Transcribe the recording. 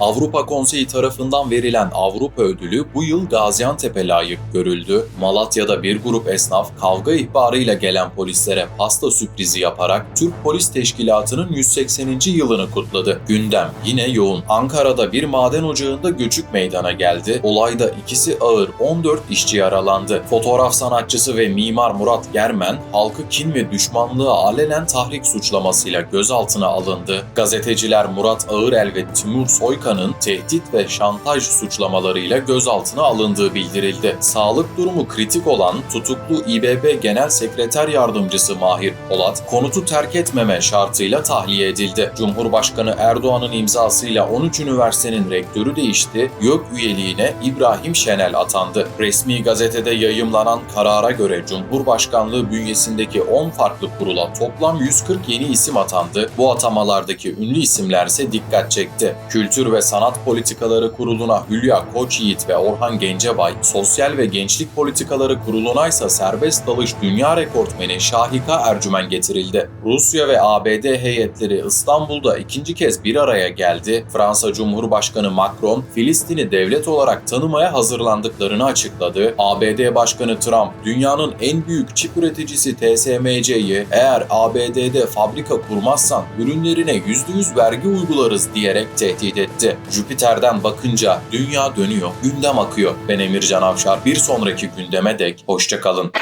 Avrupa Konseyi tarafından verilen Avrupa Ödülü bu yıl Gaziantep'e layık görüldü. Malatya'da bir grup esnaf kavga ihbarıyla gelen polislere pasta sürprizi yaparak Türk Polis Teşkilatı'nın 180. yılını kutladı. Gündem yine yoğun. Ankara'da bir maden ocağında göçük meydana geldi. Olayda ikisi ağır 14 işçi yaralandı. Fotoğraf sanatçısı ve mimar Murat Germen halkı kin ve düşmanlığı alenen tahrik suçlamasıyla gözaltına alındı. Gazeteciler Murat Ağırel ve Timur Soykan'ın tehdit ve şantaj suçlamalarıyla gözaltına alındığı bildirildi. Sağlık durumu kritik olan tutuklu İBB Genel Sekreter Yardımcısı Mahir Polat, konutu terk etmeme şartıyla tahliye edildi. Cumhurbaşkanı Erdoğan'ın imzasıyla 13 üniversitenin rektörü değişti, YÖK üyeliğine İbrahim Şenel atandı. Resmi gazetede yayımlanan karara göre Cumhurbaşkanlığı bünyesindeki 10 farklı kurula toplam 140 yeni isim atandı. Bu atamalardaki ünlü isimlerse dikkat çekti. Kültür ve Sanat Politikaları Kurulu'na Hülya Koçyiğit ve Orhan Gencebay, Sosyal ve Gençlik Politikaları Kurulu'na ise serbest dalış dünya rekortmeni Şahika Ercümen getirildi. Rusya ve ABD heyetleri İstanbul'da ikinci kez bir araya geldi. Fransa Cumhurbaşkanı Macron, Filistin'i devlet olarak tanımaya hazırlandıklarını açıkladı. ABD Başkanı Trump, dünyanın en büyük çip üreticisi TSMC'yi eğer ABD'de fabrika kurmazsan ürünlerine %100 vergi uygularız diyerek tehdit etti. Jüpiter'den bakınca dünya dönüyor, gündem akıyor. Ben Emircan Avşar. Bir sonraki gündeme dek hoşçakalın.